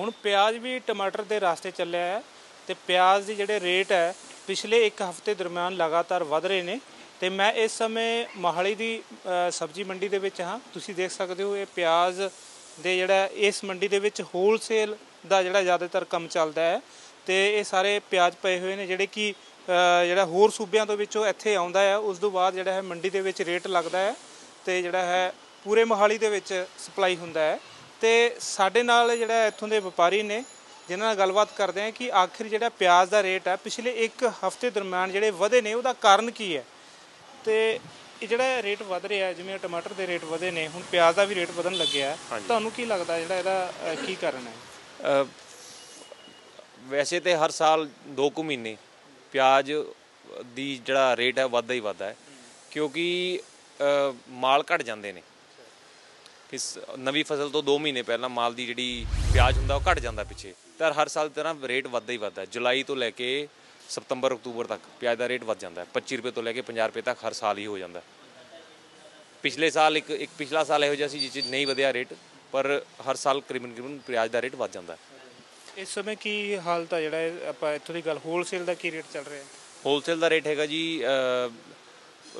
ਹੁਣ ਪਿਆਜ਼ ਵੀ ਟਮਾਟਰ ਦੇ ਰਾਸਤੇ ਚੱਲਿਆ ਹੈ ਤੇ ਪਿਆਜ਼ ਦੇ ਜਿਹੜੇ ਰੇਟ ਹੈ, ਪਿਛਲੇ ਇੱਕ ਹਫ਼ਤੇ ਦਰਮਿਆਨ ਲਗਾਤਾਰ ਵਧ ਰਹੇ ਨੇ ਤੇ ਮੈਂ ਇਸ ਸਮੇਂ ਮੋਹਾਲੀ ਦੀ ਸਬਜ਼ੀ ਮੰਡੀ ਦੇ ਵਿੱਚ ਹਾਂ। ਤੁਸੀਂ ਦੇਖ ਸਕਦੇ ਹੋ ਇਹ ਪਿਆਜ਼ ਦੇ ਜਿਹੜਾ ਇਸ ਮੰਡੀ ਦੇ ਵਿੱਚ ਹੋਲਸੇਲ ਦਾ ਜਿਹੜਾ ਜ਼ਿਆਦਾਤਰ ਕੰਮ ਚੱਲਦਾ ਹੈ ਤੇ ਇਹ ਸਾਰੇ ਪਿਆਜ਼ ਪਏ ਹੋਏ ਨੇ ਜਿਹੜੇ ਕਿ ਜਿਹੜਾ ਹੋਰ ਸੂਬਿਆਂ ਤੋਂ ਵਿੱਚੋਂ ਇੱਥੇ ਆਉਂਦਾ ਹੈ। ਉਸ ਤੋਂ ਬਾਅਦ ਜਿਹੜਾ ਹੈ ਮੰਡੀ ਦੇ ਵਿੱਚ ਰੇਟ ਲੱਗਦਾ ਹੈ ਤੇ ਜਿਹੜਾ ਹੈ ਪੂਰੇ ਮੋਹਾਲੀ ਦੇ ਵਿੱਚ ਸਪਲਾਈ ਹੁੰਦਾ ਹੈ। ਤੇ ਸਾਡੇ ਨਾਲ ਜਿਹੜਾ ਇੱਥੋਂ ਦੇ ਵਪਾਰੀ ਨੇ ਜਿਨ੍ਹਾਂ ਨਾਲ ਗੱਲਬਾਤ ਕਰਦੇ ਹਾਂ ਕਿ ਆਖਿਰ ਜਿਹੜਾ ਪਿਆਜ਼ ਦਾ ਰੇਟ ਹੈ ਪਿਛਲੇ ਇੱਕ ਹਫ਼ਤੇ ਦਰਮਿਆਨ ਜਿਹੜੇ ਵਧੇ ਨੇ ਉਹਦਾ ਕਾਰਨ ਕੀ ਹੈ? ਤੇ ਇਹ ਜਿਹੜਾ ਰੇਟ ਵਧ ਰਿਹਾ ਜਿਵੇਂ ਟਮਾਟਰ ਦੇ ਰੇਟ ਵਧੇ ਨੇ ਹੁਣ ਪਿਆਜ਼ ਦਾ ਵੀ ਰੇਟ ਵਧਣ ਲੱਗਿਆ। ਤੁਹਾਨੂੰ ਕੀ ਲੱਗਦਾ ਜਿਹੜਾ ਇਹਦਾ ਅ, ਕੀ ਕਾਰਨ ਹੈ? ਵੈਸੇ ਤੇ ਹਰ ਸਾਲ 2 ਕੁ ਮਹੀਨੇ ਪਿਆਜ਼ ਦੀ ਜਿਹੜਾ ਰੇਟ ਹੈ ਵੱਧਦਾ ਹੀ ਵੱਧਦਾ ਹੈ। ਕਿਉਂਕਿ ਅ, ਮਾਲ ਘਟ ਜਾਂਦੇ ਨੇ। ਇਸ ਨਵੀਂ ਫਸਲ ਤੋਂ 2 ਮਹੀਨੇ ਪਹਿਲਾਂ ਮਾਲ ਦੀ ਜਿਹੜੀ ਪਿਆਜ਼ ਹੁੰਦਾ ਉਹ ਘਟ ਜਾਂਦਾ ਪਿੱਛੇ। ਤਾਂ ਹਰ ਸਾਲ ਤਰ੍ਹਾਂ ਰੇਟ ਵੱਧਦਾ ਹੀ ਵੱਧਦਾ। ਜੁਲਾਈ ਤੋਂ ਲੈ ਕੇ ਸਤੰਬਰ ਅਕਤੂਬਰ ਤੱਕ ਪਿਆਜ਼ ਦਾ ਰੇਟ ਵੱਧ ਜਾਂਦਾ। ਹੈ 25 ਰੁਪਏ ਤੋਂ ਲੈ ਕੇ 50 ਰੁਪਏ ਤੱਕ ਹਰ ਸਾਲ ਹੀ ਹੋ ਜਾਂਦਾ। ਪਿਛਲੇ ਸਾਲ ਇੱਕ ਇੱਕ ਪਿਛਲਾ ਸਾਲ ਇਹੋ ਜਿਹਾ ਸੀ ਜਿਸ 'ਚ ਨਹੀਂ ਵਧਿਆ ਰੇਟ ਪਰ ਹਰ ਸਾਲ ਕਰੀਬਨ ਕਰੀਬਨ ਪਿਆਜ਼ ਦਾ ਰੇਟ ਵੱਧ ਜਾਂਦਾ। ਇਸ ਸਮੇਂ ਕੀ ਹਾਲਤ ਹੈ ਜਿਹੜਾ ਆਪਾਂ ਇੱਥੋਂ ਦੀ ਗੱਲ ਹੋਲਸੇਲ ਦਾ ਕੀ ਰੇਟ ਚੱਲ ਰਿਹਾ? ਹੈ ਹੋਲਸੇਲ ਦਾ ਰੇਟ ਹੈਗਾ ਜੀ ਅ,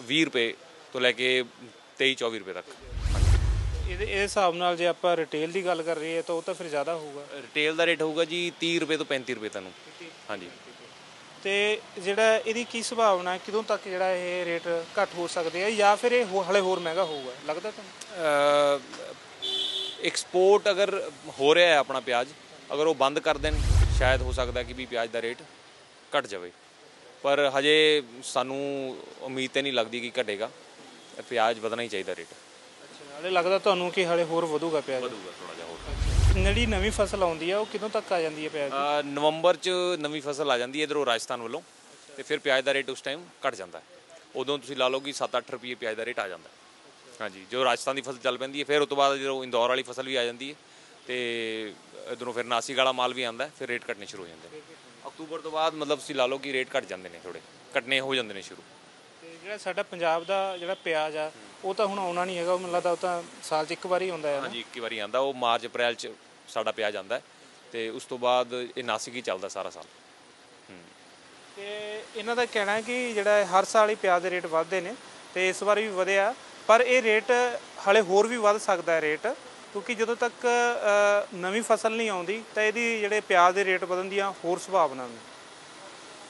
20 ਰੁਪਏ ਤੋਂ ਲੈ ਕੇ 23 24 ਰੁਪਏ ਤੱਕ। ਇਹਦੇ ਇਹ ਹਿਸਾਬ ਨਾਲ ਜੇ ਆਪਾਂ ਰਿਟੇਲ ਦੀ ਗੱਲ ਕਰ ਰਹੀਏ ਤਾਂ ਉਹ ਤਾਂ ਫਿਰ ਜ਼ਿਆਦਾ ਹੋਊਗਾ। ਰਿਟੇਲ ਦਾ ਰੇਟ ਹੋਊਗਾ ਜੀ 30 ਰੁਪਏ ਤੋਂ 35 ਰੁਪਏ ਤੁਹਾਨੂੰ। ਹਾਂਜੀ। ਤੇ ਜਿਹੜਾ ਇਹਦੀ ਕੀ ਸੰਭਾਵਨਾ ਹੈ? ਕਿਦੋਂ ਤੱਕ ਜਿਹੜਾ ਇਹ ਰੇਟ ਘੱਟ ਹੋ ਸਕਦੇ ਆ ਜਾਂ ਫਿਰ ਇਹ ਹੋ- ਹਲੇ ਹੋਰ ਮਹਿੰਗਾ ਹੋਊਗਾ? ਲੱਗਦਾ ਤੁਹਾਨੂੰ? ਐਕਸਪੋਰਟ ਅਗਰ ਹੋ ਰਿਹਾ ਹੈ ਆਪਣਾ ਪਿਆਜ਼ ਅਗਰ ਉਹ ਬੰਦ ਕਰ ਦੇਣ ਸ਼ਾਇਦ ਹੋ ਸਕਦਾ ਕਿ ਵੀ ਪਿਆਜ਼ ਦਾ ਰੇਟ ਘਟ ਜਾਵੇ। ਪਰ ਹਜੇ ਸਾਨੂੰ ਉਮੀਦ ਤੇ ਨਹੀਂ ਲੱਗਦੀ ਕਿ ਘਟੇਗਾ। ਪਿਆਜ਼ ਵਧਣਾ ਹੀ ਚਾਹੀਦਾ ਰੇਟ ਹਲੇ ਲੱਗਦਾ ਤੁਹਾਨੂੰ ਕਿ ਹਲੇ ਹੋਰ ਵਧੂਗਾ ਪਿਆਜ਼? ਵਧੂਗਾ ਥੋੜਾ ਜਿਹਾ ਹੋਰ। ਜਿਹੜੀ ਨਵੀਂ ਫਸਲ ਆਉਂਦੀ ਆ ਉਹ ਕਿਦੋਂ ਤੱਕ ਆ ਜਾਂਦੀ ਹੈ ਪਿਆਜ਼? ਦੀ ਅ, ਨਵੰਬਰ ਚ ਨਵੀਂ ਫਸਲ ਆ ਜਾਂਦੀ ਹੈ ਇਧਰੋਂ ਰਾਜਸਥਾਨ ਵੱਲੋਂ ਤੇ ਫਿਰ ਪਿਆਜ਼ ਦਾ ਰੇਟ ਉਸ ਟਾਈਮ ਘਟ ਜਾਂਦਾ ਹੈ। ਉਦੋਂ ਤੁਸੀਂ ਲਾ ਲਓ ਕਿ 7-8 ਰੁਪਏ ਪਿਆਜ਼ ਦਾ ਰੇਟ ਆ ਜਾਂਦਾ ਹੈ। ਹਾਂਜੀ ਜੋ ਰਾਜਸਥਾਨ ਦੀ ਫਸਲ ਚੱਲ ਪੈਂਦੀ ਹੈ ਫਿਰ ਉਸ ਤੋਂ ਬਾਅਦ ਜਦੋਂ ਇੰਦੌਰ ਵਾਲੀ ਫਸਲ ਵੀ ਆ ਜਾਂਦੀ ਹੈ ਤੇ ਇਧਰੋਂ ਫਿਰ ਨਾਸਿਕ ਵਾਲਾ ਮਾਲ ਵੀ ਆਉਂਦਾ ਹੈ, ਫਿਰ ਰੇਟ ਘਟਨੇ ਸ਼ੁਰੂ ਹੋ ਜਾਂਦੇ ਨੇ। ਅਕਤੂਬਰ ਤੋਂ ਬਾਅਦ ਮਤਲਬ ਤੁਸੀਂ ਲਾ ਲਓ ਕਿ ਰੇਟ ਘਟ ਜਾਂਦੇ ਨੇ ਥੋੜੇ ਘਟਨੇ ਹੋ ਜਾਂਦੇ ਨੇ ਸ਼ੁਰੂ। ਤੇ ਜਿਹੜਾ ਸਾਡਾ ਪੰਜਾਬ ਦਾ ਜਿਹੜਾ ਪਿਆਜ਼ ਆ ਉਹ ਤਾਂ ਹੁਣ ਆਉਣਾ ਨਹੀਂ ਹੈਗਾ ਉਹ ਮੈਨੂੰ ਲੱਗਦਾ ਉਹ ਤਾਂ ਸਾਲ 'ਚ ਇੱਕ ਵਾਰੀ ਆਉਂਦਾ ਹੈ ਹਾਂਜੀ ਇੱਕ ਵਾਰੀ ਆਂਦਾ ਉਹ ਮਾਰਚ ਅਪ੍ਰੈਲ ਚ ਸਾਡਾ ਪਿਆਜ਼ ਹੈ ਤੇ ਉਸ ਤੋਂ ਬਾਅਦ ਇਹ ਨਾਸਿਕ ਹੀ ਚੱਲਦਾ ਸਾਰਾ ਸਾਲ। ਤੇ ਇਹਨਾਂ ਦਾ ਕਹਿਣਾ ਹੈ ਕਿ ਜਿਹੜਾ ਹਰ ਸਾਲ ਹੀ ਪਿਆਜ਼ ਦੇ ਰੇਟ ਵੱਧਦੇ ਨੇ ਤੇ ਇਸ ਵਾਰ ਵੀ ਵਧਿਆ ਪਰ ਇਹ ਰੇਟ ਹਲੇ ਹੋਰ ਵੀ ਵੱਧ ਸਕਦਾ ਹੈ ਰੇਟ ਕਿਉਂਕਿ ਜਦੋਂ ਤੱਕ ਨਵੀਂ ਫਸਲ ਨਹੀਂ ਆਉਂਦੀ ਤਾਂ ਇਹਦੀ ਜਿਹੜੇ ਪਿਆਜ਼ ਦੇ ਰੇਟ ਵਧਣ ਦੀਆਂ ਹੋਰ ਸੰਭਾਵਨਾ ਨੇ।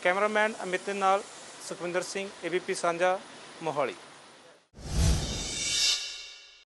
ਕੈਮਰਾਮੈਨ ਅਮਿਤ ਨਾਲ ਸੁਖਵਿੰਦਰ ਸਿੰਘ ਏਬੀਪੀ ਸਾਂਝਾ ਮੋਹਾਲੀ।